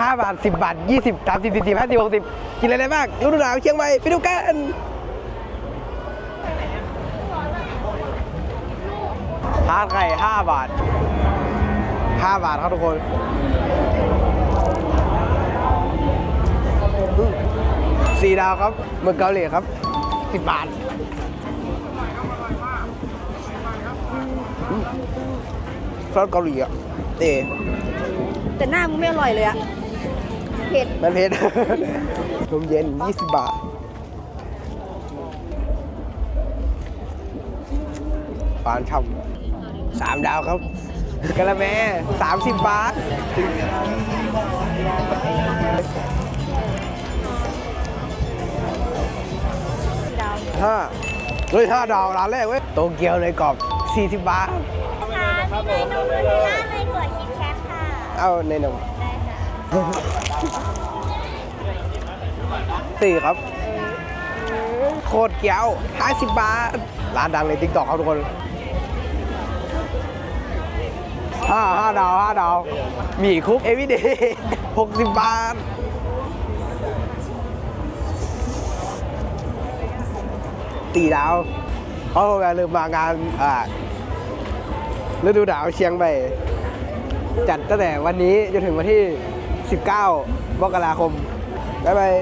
5 บาท 10 บาท 20 30 40 50 60 กินอะไรได้บ้างฤดูหนาวเชียงใหม่ไปดูกันทาดไข่5บาท 5 บาทครับทุกคนสี่ดาวครับเมืองเกาหลีครับ10บบาทซอสเกาหลีอะเตะแต่หน้ามึงไม่อร่อยเลยอะ เผ็ดมันเผ็ด นมเย็น 20 บาท ปานช่ำสามดาวครับกะละแม30 บาท ดาวห้าเฮ้ยห้าดาวร้านแรกเว้ย โตเกียวเลยกรอบ 40 บาทค่ะมีเนนูนูเทลล่าในถั่วคิดแคทค่ะ เอาในนม ได้ค่ะ สี่ครับ โคตรเกี๊ยว50บาท ร้านดังในติ๊กต็อกครับทุกคนห้าห้าดาวห้าดาวมีคุกเอวิเดย์หกสิบบาทตีดาวเขาอย่าลืมมางานอ่าฤดูหนาวเชียงใหม่จัดตั้งแต่วันนี้จนถึงวันที่ 19มกราคมบ๊ายบาย